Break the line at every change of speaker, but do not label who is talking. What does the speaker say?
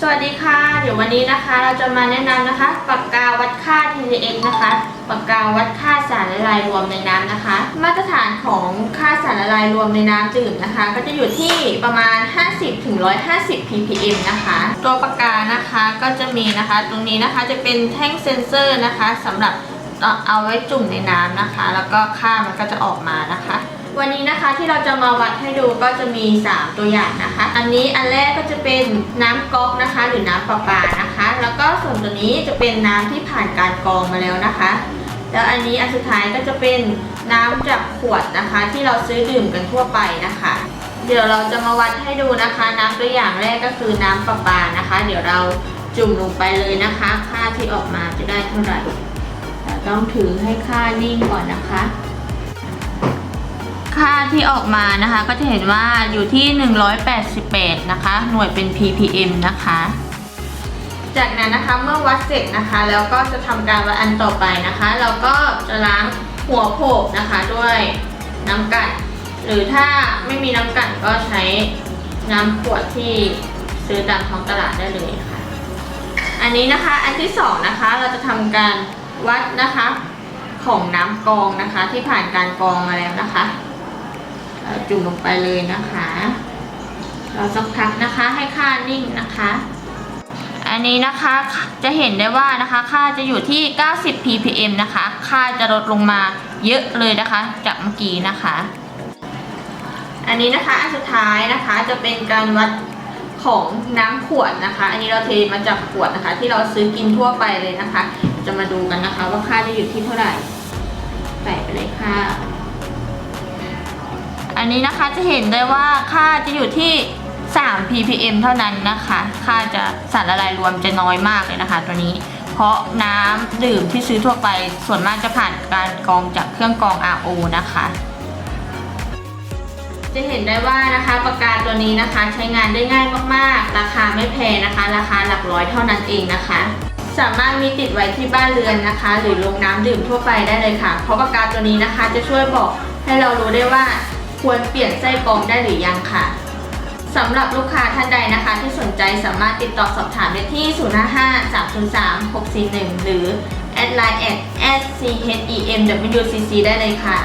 สวัสดีค่ะ เดี๋ยววันนี้นะคะ เราจะมาแนะนำนะคะ ปากกาวัดค่า TDM นะคะ ปากกาวัดค่าสารละลายรวมในน้ำนะคะ มาตรฐานของค่าสารละลายรวมในน้ำดื่มนะคะ ก็จะอยู่ที่ประมาณ 50-150 ppm นะคะ ตัวปากกานะคะก็จะมีนะคะ ตรงนี้นะคะจะเป็นแท่งเซ็นเซอร์นะคะสำหรับเอาไว้จุ่มในน้ำนะคะ แล้วก็ค่ามันก็จะออกมานะคะ วันนี้นะคะที่เราจะมาวัดให้ดูก็จะมี 3 ตัวอย่างนะคะ อันนี้อันแรกก็จะเป็นน้ำก๊อกนะคะ หรือน้ำประปานะคะ แล้วก็ส่วนตัวนี้จะเป็นน้ำที่ผ่านการกรองมาแล้วนะคะ แล้วอันนี้อันสุดท้ายก็จะเป็นน้ำจากขวดนะคะ ที่เราซื้อดื่มกันทั่วไปนะคะ เดี๋ยวเราจะมาวัดให้ดูนะคะ น้ำตัวอย่างแรกก็คือน้ำประปานะคะ เดี๋ยวเราจุ่มลงไปเลยนะคะ ค่าที่ออกมาจะได้เท่าไหร่ต้องถือให้ค่านิ่งก่อนนะคะ ค่าที่ออกมานะคะก็จะเห็นว่าอยู่ที่ 188 นะคะ หน่วยเป็น ppm นะคะ จากนั้นนะคะเมื่อวัดเสร็จนะคะ แล้วก็จะทำการวัดอันต่อไปนะคะ เราก็จะล้างหัวโขกนะคะด้วยน้ำกัดหรือถ้าไม่มีน้ำกัดก็ใช้น้ำขวดที่ซื้อตามท้องตลาดได้เลยค่ะ อันนี้นะคะอันที่สองนะคะเราจะทำการวัดนะคะของน้ำกองนะคะที่ผ่านการกรองมาแล้วนะคะ จุ่มลงไปเลยนะคะเราสักพักนะคะให้ค่านิ่งนะคะ อันนี้นะคะจะเห็นได้ว่านะคะค่าจะอยู่ที่ 90 ppm นะคะ ค่าจะลดลงมาเยอะเลยนะคะจากเมื่อกี้นะคะ อันนี้นะคะอันสุดท้ายนะคะจะเป็นการวัดของน้ำขวดนะคะ อันนี้เราเทมาจากขวดนะคะ ที่เราซื้อกินทั่วไปเลยนะคะ จะมาดูกันนะคะ ว่าค่าจะอยู่ที่เท่าไหร่ใส่ไปเลยค่ะ นนี้นะคะจะเห็นได้ว่าค่าจะอยู่ที่ 3 ppm เท่านั้นนะคะ ค่าจะสารละลายรวมจะน้อยมากเลยนะคะ ตัวนี้ เพราะน้ำดื่มที่ซื้อทั่วไปส่วนมากจะผ่านการกรองจากเครื่องกรอง RO นะคะ จะเห็นได้ว่านะคะปากกาตัวนี้นะคะใช้งานได้ง่ายมากๆ ราคาไม่แพงนะคะ ราคาหลักร้อยเท่านั้นเองนะคะสามารถมีติดไว้ที่บ้านเรือนนะคะ หรือลงน้ำดื่มทั่วไปได้เลยค่ะ เพราะปากกาตัวนี้นะคะ จะช่วยบอกให้เรารู้ได้ว่า ควรเปลี่ยนไส้กรองได้หรือยังค่ะสำหรับลูกค้าท่านใดนะคะ ที่สนใจสามารถติดต่อสอบถามได้ที่ 055 303 641 หรือแอดไลน์แอด SCHEMWCC ได้เลยค่ะ